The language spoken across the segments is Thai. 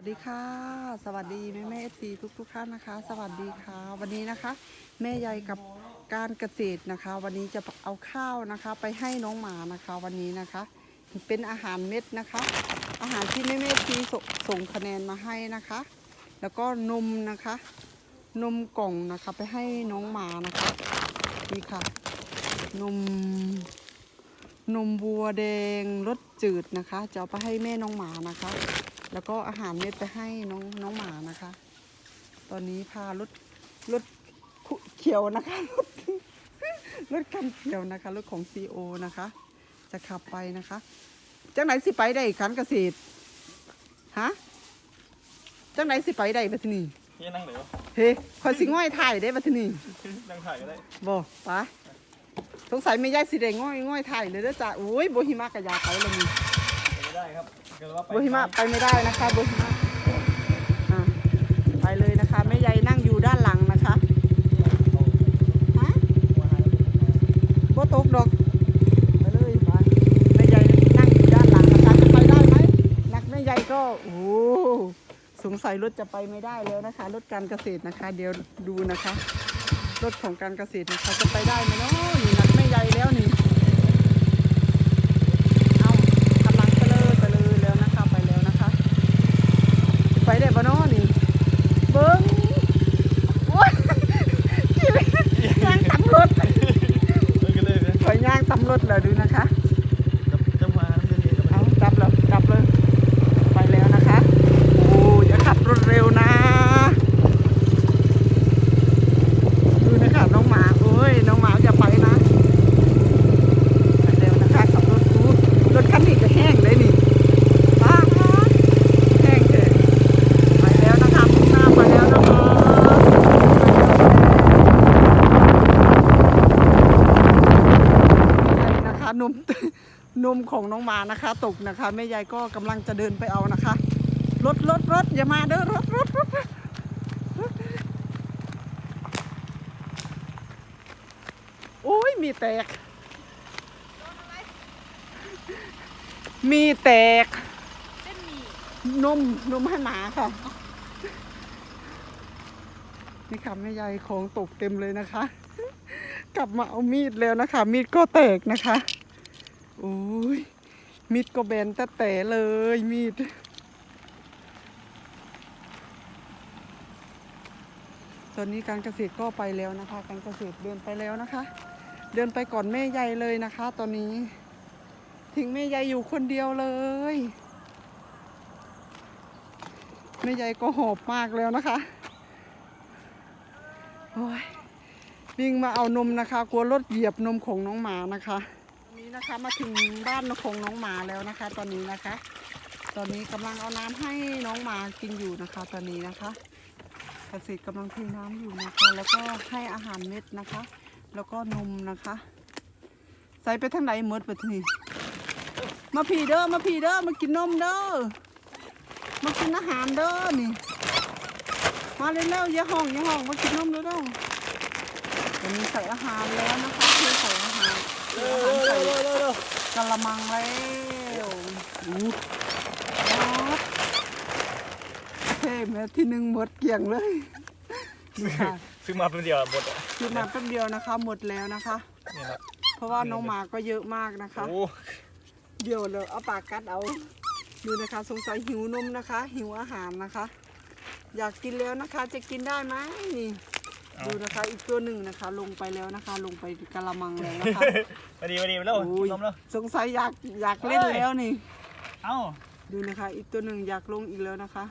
สวัสดีค่ะ สวัสดีแม่แม่เอฟซีทุกทุกท่านนะคะ สวัสดีค่ะ วันนี้นะคะ แม่ใหญ่กับการเกษตรนะคะ วันนี้จะเอาข้าวนะคะ ไปให้น้องหมานะคะวันนี้นะคะ เป็นอาหารเม็ดนะคะ อาหารที่แม่แม่ทีสส่งคะแนนมาให้นะคะ แล้วก็นมนะคะ นมกล่องนะคะไปให้น้องหมานะคะนี่ค่ะ นมนมวัวแดงรสจืดนะคะ จะเอาไปให้แม่น้องหมานะคะ แล้วก็อาหารเม็ดไปให้น้องน้องหมานะคะ ตอนนี้พารถรถคุเขียวนะคะรถรถคันเขียวนะคะรถของซีโอนะคะ จะขับไปนะคะจังไหนสิไปได้คันเกษตรฮะจังไหนสิไปได้บัดนี้พี่นั่งไหนวะเฮ้คอยสิง่อยถ่ายได้บัดนี้นั่งถ่ายก็ได้บ่ไปสงสัยไม่ย่ายสิได้ง่อยง่อยถ่ายเลยเด้อจ้ะโอ้ยโบหิมะกะยาไปแล้วนี่ไม่ ได้ครับเกิดว่าไปโบหิมะไปไม่ได้นะคะโบหิมะอะไปเลยนะคะแม่ใหญ่นั่งอยู่ด้านหลังนะคะฮะโบตกดอกไปเลยไปแม่ใหญ่นั่งอยู่ด้านหลังนะคะจะไปได้ไหมนักแม่ใหญ่ก็โอ้โหสงสัยรถจะไปไม่ได้แล้วนะคะ รถการเกษตรนะคะ เดี๋ยวดูนะคะ รถของการเกษตรนะคะจะไปได้ไหมเนาะนี่นักแม่ใหญ่แล้วนี่ เอากำลังไปเลยไปเลยแล้วนะคะไปแล้วนะคะ ได้ปะนาะนี่ เบิ้งโอ้ยชีวิตย่างตำรถ เลิกกันเลยนะ ขอยย่างตำรถเลยดูนะคะ กับเจ้ามาเรื่องนี้กับ เอาจับแล้วจับเลย ไปแล้วนะคะ โอ้อย่าขับรถเร็วนะ ดูนะคะน้องหมาโอ้ยน้องหมาจะไปนะไปเร็วนะคะขับรถดูรถคันนี้ก็แห้งเลยนี่ป้าดแห้งเลยไปแล้วนะคะมุ่งหน้าไปแล้วนะคะนะคะนม น มของน้องหมานะคะ ตกนะคะแม่ยายก็กำลังจะเดินไปเอานะคะรถรถรถอย่ามาเด้อรถรถรถรถโอ้ยมีแตก มีแตกนมนมให้หมาค่ะ นี่ค่ะแม่ยายของตกเต็มเลยนะคะ กลับมาเอามีดแล้วนะคะ มีดก็แตกนะคะ โอ้ย มีดก็แบนแต่แต่เลยมีด ตอนนี้การเกษตรก็ไปแล้วนะคะ การเกษตรเดินไปแล้วนะคะ เดินไปก่อนแม่ใหญ่เลยนะคะ ตอนนี้ ทิ้งแม่ใหญ่อยู่คนเดียวเลยแม่ใหญ่ก็หอบมากแล้วนะคะโอ้ยวิ่งมาเอานมนะคะ กลัวรถเหยียบนมของน้องหมานะคะ นี้นะคะมาถึงบ้านของน้องหมาแล้วนะคะ ตอนนี้นะคะ ตอนนี้กำลังเอาน้ำให้น้องหมากินอยู่นะคะ ตอนนี้นะคะเกษตรกำลังเทน้ำอยู่นะคะ แล้วก็ให้อาหารเม็ดนะคะ แล้วก็นมนะคะ ใส่ไปทางไหนหมดไปทีนี้มาพี่เด้อมาพี่เด้อมากินนมเด้อมากินอาหารเด้อนี่มาเร็วๆอย่าห้องอย่าห้องมากินนมเด้อเด้อตอนนี้ใส่อาหารแล้วนะคะเทใส่อาหาร อาหารใส่กะละมังแล้วอู้เท่แม่ที่หนึ่งหมดเกลี่ยงเลยค่ะซื้อมาเป็นเดียวหมดอะคือมาแป๊บเดียวนะคะ หมดแล้วนะคะ นี่ครับ เพราะว่าน้องหมาก็เยอะมากนะคะ โอ้เดี๋ยวเลยเอาปากกัดเอา ดูนะคะ สงสัยหิวนมนะคะ หิวอาหารนะคะ อยากกินแล้วนะคะ จะกินได้ไหมนี่ ดูนะคะอีกตัวหนึ่งนะคะ ลงไปแล้วนะคะ ลงไปกะละมังแล้วนะคะมาดีมาดีมาแล้วโอ้ยนมแล้วสงสัยอยากอยากเล่นแล้วนี่ เอ้าดูนะคะ อีกตัวหนึ่งอยากลงอีกแล้วนะคะ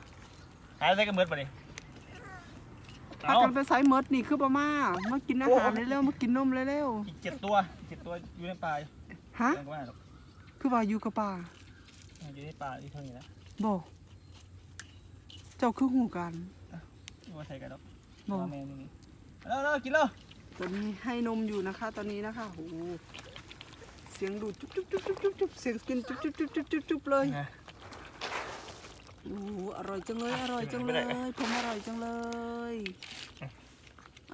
หายใส่กระเมือดมาดิพาเอ้ากันไปไซเมิร์ดนี่คือประมามากินอาหารเร็วๆมากินนมเร็วอีกเจ็ดตัวอีกเจ็ดตัวอยู่ในป่าๆฮะยังก็ไม่ได้หรอกคือว่าอยู่กับป่าอยู่ในป่าที่เท่านี้นะบอกเจ้าคือหูกันไม่ว่าใส่กันหรอกบอก แม่นี่แล้วแล้วกินแล้วตอนนี้ให้นมอยู่นะคะ ตอนนี้นะคะโอ้โหเสียงดูดจุ๊บจุ๊บจุ๊บจุ๊บจุ๊บจุ๊บเสียงกินจุ๊บจุ๊บจุ๊บจุ๊บจุ๊บจุ๊บเลยโอ้โหอร่อยจังเลยอร่อยจังเลยผมอร่อยจังเลย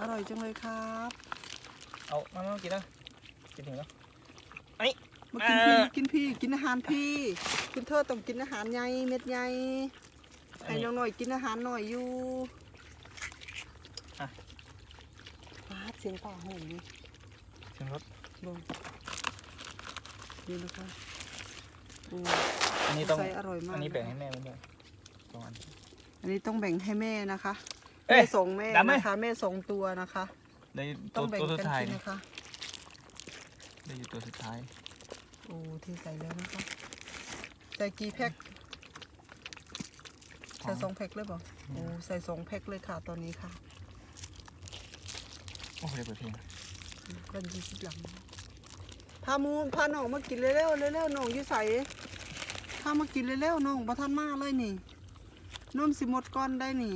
อร่อยจังเลยครับเอามามากินแล้วกินถึงแล้วมากินพี่กินพี่กินอาหารพี่ คุณเธอต้องกินอาหารใหญ่เม็ดใหญ่ไอให้น้องหน่อยกินอาหารหน่อยอยู่ อะ ฟาดเสียงป่าโหงนี่เชิญรถบงนี่นะคะโอ้อันนี้ต้อง ใส่อร่อยมากอันนี้แบ่งะคะให้แม่ไม่ได้สองอัน อันนี้ต้องแบ่งให้แม่นะคะเอ๊ะแม่ส่งแม่ดำไหม นะคะแม่ส่งตัวนะคะ ได้ต้ตัอวงแบ่งตัวสุกัดนท้ายกินนี่นะคะ ได้อยู่ตัวสุดท้าย โอ้เทใส่แล้วนะคะใส่กี่แพ็คใส่สองแพ็คเลยเปล่าโอ้ใส่สองแพ็คเลยค่ะตอนนี้ค่ะ โอ้โหเปิดเพลงกันยี่สิบหลังพามูนพาน้องมากินเร็วๆเร็วๆน้องอยู่ใส่พามากินเร็วๆน้องบ่ทันมาเลยนี่นมสิหมดก้อนได้นี่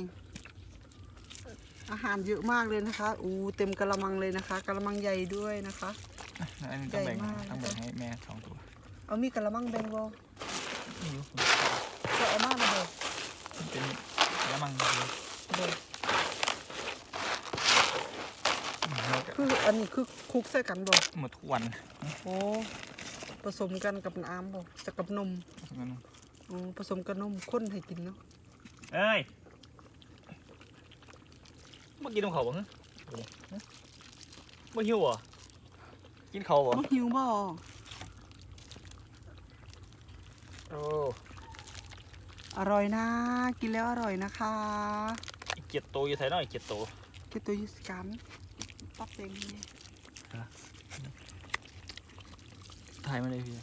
อาหารเยอะมากเลยนะคะอู้เต็มกะละมังเลยนะคะกะละมังใหญ่ด้วยนะคะอะแล้วอันนี้ต้องแบ่งใหญ่มากต้องแบ่งให้แม่สองตัว เอามีกะละมังแบงบ่ไม่รู้จะเอามาระเบิดมันเป็นแล้วมังเลย เบิด อืมแล้วก็ คื ออันนี้คือคลุกใส่กันบ่หมดทุกวันโอ้ผสมกันกับน้ำบ่จะกับนมงั้นอ๋อผสมกับนมข้นให้กินเนาะเอ้ยเมื่อกี้ต้องเขาบ้างเมื่อหิวเหรอะกินเขาเหรอบ่หิวบ่โอ้อร่อยนะ กินแล้วอร่อยนะคะอีกเจ็ดตัวอยู่ใส่น้อยอีกเจ็ดตัวเก็บตัวอยูสกัน ปักเองนี่ถ่ายมาเลยพี่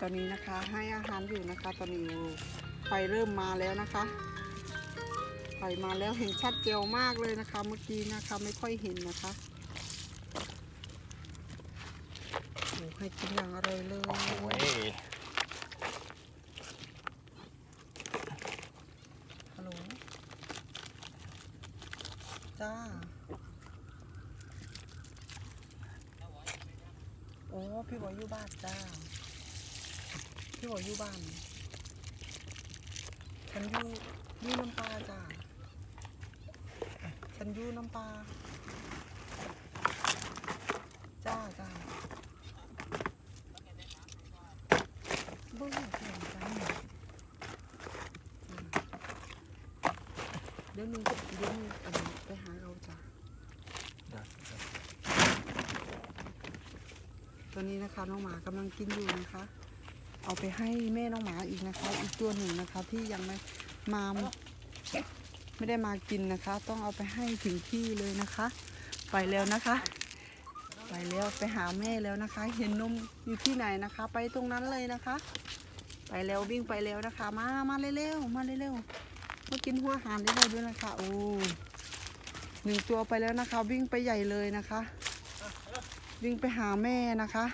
ตอนนี้นะคะให้อาหารอยู่นะคะ ตอนนี้ไฟเริ่มมาแล้วนะคะไฟมาแล้วเห็นชัดเจวมากเลยนะคะ เมื่อกี้นะคะไม่ค่อยเห็นนะคะโอ้ให้กินอย่างอร่อยเลย โอ้ย ฮัลโหล จ้า โอ้ พี่บอยอยู่บ้านจ้า พี่บอยอยู่บ้านฉันอยู่อยู่น้ำปลาจ้า ฉันอยู่น้ำปลาจ้าจ้าเบิ้งเสียงกันอืมเดี๋ ยวหนึงเดี๋ยวหนึงอันนี้ไปหาเราจ้าเดี๋ยวตอนนี้นะคะน้องหมากำลังกินอยู่นะคะ เอาไปให้แม่น้องหมาอีกนะคะ อีกตัวหนึ่งนะคะ ที่ยังไม่มาไม่ได้มากินนะคะ ต้องเอาไปให้ถึงที่เลยนะคะ ไปแล้วนะคะ ไปแล้วไปหาแม่แล้วนะคะ เห็นนมอยู่ที่ไหนนะคะ ไปตรงนั้นเลยนะคะ ไปแล้ววิ่งไปแล้วนะคะ มามาเร็วๆมาเร็วๆ มากินหัวอาหารได้เลยด้วยนะคะ โอ้หนึ่งตัวไปแล้วนะคะ วิ่งไปใหญ่เลยนะคะ วิ่งไปหาแม่นะคะ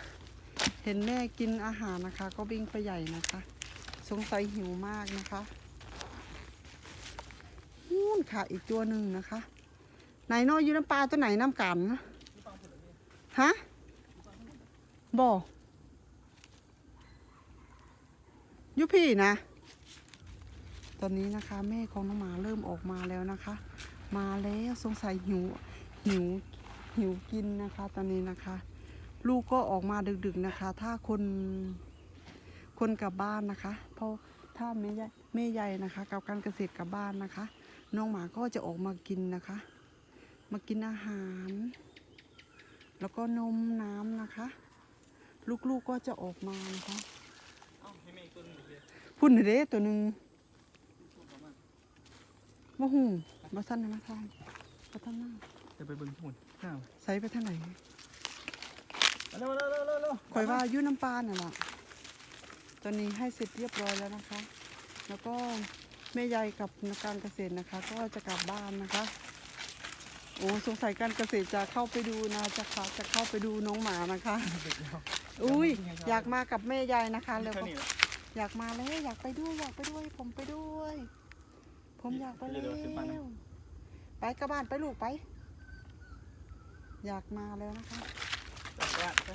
เห็นแม่กินอาหารนะคะ ก็วิ่งไปใหญ่นะคะ สงสัยหิวมากนะคะนู่นค่ะอีกตัวหนึ่งนะคะ ไหนน้อยอยู่น้ำปลาตัวไหนน้ำกันฮะบ่อยุพี่นะ ตอนนี้นะคะ แม่ของน้องหมาเริ่มออกมาแล้วนะคะ มาแล้วสงสัยหิวหิวหิวกินนะคะ ตอนนี้นะคะ ลูกก็ออกมาดึกๆนะคะ ถ้าคนคนกลับบ้านนะคะ เพราะถ้าแม่ใหญ่แม่ใหญ่นะคะ กับการเกษตรกลับบ้านนะคะ น้องหมาก็จะออกมากินนะคะ มากินอาหาร แล้วก็นมน้ำนะคะ ลูกๆก็จะออกมานะคะเอ้าให้แม่อีกตัวหนึงดิพี่พุ่นเด้ตัวหนึ่ง มาหูมาสั้นนะมาทางมาท่านหน้าเดี๋ยวไปเบิ่งที่หมุนข้าวใส่ไปทางไหนมาเร็วเร็วเร็วเร็วเร็วคอยว่าอยุ่น้ำปลาเนี่ยล่ะตอนนี้ให้เสร็จเรียบร้อยแล้วนะคะ แล้วก็แม่ยายกับการเกษตรนะคะ ก็จะกลับบ้านนะคะ โอ้สงสัยการเกษตรจะเข้าไปดูนะจะเข้าจะเข้าไปดูน้องหมานะคะดึกแล้วอุ้ยอยากมากับแม่ยายนะคะแล้วแค่ก็นี้อยากมาแล้วอยากไปด้วยอยากไปด้วยผมไปด้วย ผมอยากไปเดี๋แล้ยววซื้อมานะไปกลับบ้านไปลูกไป อยากมาแล้วนะคะ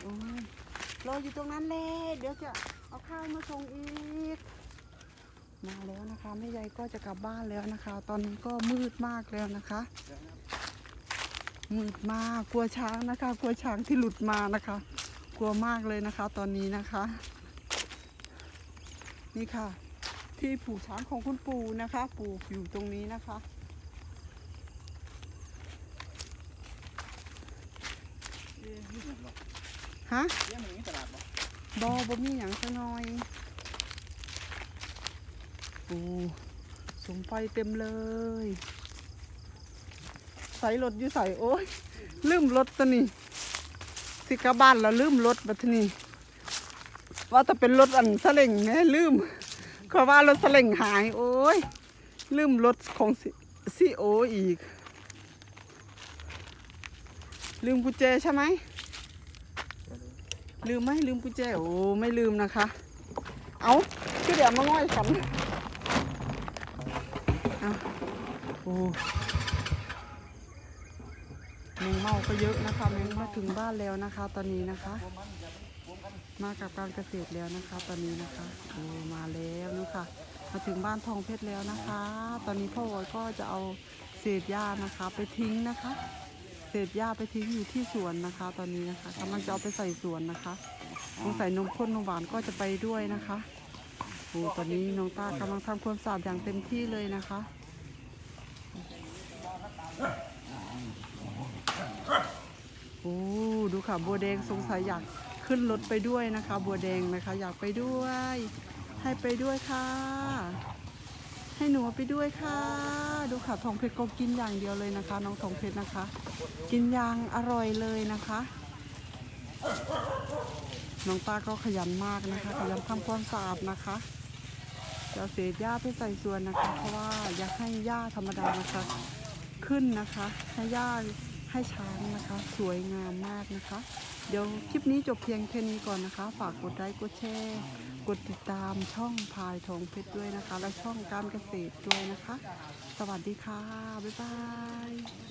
อืมรออยู่ตรงนั้นเลยเดี๋ยวจะเอาข้าวมาส่งอีก มาแล้วนะคะแม่ยายก็จะกลับบ้านแล้วนะคะ ตอนนี้ก็มืดมากแล้วนะคะ มืดมากกลัวช้างนะคะ กลัวช้างที่หลุดมานะคะ กลัวมากเลยนะคะ ตอนนี้นะคะ นี่ค่ะ ที่ผูกช้างของคุณปู่นะคะ ปลูกอยู่ตรงนี้นะคะเอ๊ะนี่หยังหรอฮะเอ๊ะมันมีตลาดบ่บอบมีอย่างสักหน่อยโอ้สมไฟเต็มเลย ใส่รถอยู่ใส่โอ้ยลืมรถตัวนี้ สิกลับบ้านแล้วลืมรถบัดนี้ ว่าจะเป็นรถอันสเล่งแน่ลืม ก็ว่ารถสเล่งหาย โอ้ย ลืมรถของซีโออีก ลืมกุญแจใช่ไหม ลืมไหมลืมกุญแจ โอ้ไม่ลืมนะคะ เอาคือเดี๋ยวมาง่อยขันเอาโอ้แมงเมาก็เยอะนะคะแมงมาถึงบ้านแล้วนะคะ ตอนนี้นะคะ มากับการเกษตรแล้วนะคะ ตอนนี้นะคะโอ้มาแล้วนู่ค่ะมาถึงบ้านทองเพชรแล้วนะคะ ตอนนี้พ่อวอยก็จะเอาเศษหญ้านะคะ ไปทิ้งนะคะ เศษหญ้าไปทิ้งอยู่ที่สวนนะคะ ตอนนี้นะคะกำลังจะเอาไปใส่สวนนะคะสงสัยนมข้นนมหวานก็จะไปด้วยนะคะโอ้ตอนนี้น้องตากำลังทำความสะอาดอย่างเต็มที่เลยนะคะโอ้ดูค่ะบัวแดงสงสัยอยาก ขึ้นรถไปด้วยนะคะ บัวแดงนะคะ อยากไปด้วย ให้ไปด้วยค่ะ ให้หนูไปด้วยค่ะ ดูค่ะทองเพชรก็กินอย่างเดียวเลยนะคะ น้องทองเพชรนะคะ กินอย่างอร่อยเลยนะคะ น้องตาก็ขยันมากนะคะ ขยันทำความสะอาดนะคะจะเศษหญ้าไปใส่ส่วนนะคะ เพราะว่าอยากให้หญ้าธรรมดานะคะ ขึ้นนะคะให้หญ้าให้ช้างนะคะ สวยงามมากนะคะ เดี๋ยวคลิปนี้จบเพียงแค่นี้ก่อนนะคะ ฝากกดไลค์กดแชร์กดติดตามช่องพายทองเพชรด้วยนะคะ และช่องการเกษตรด้วยนะคะ สวัสดีค่ะ บ๊ายบาย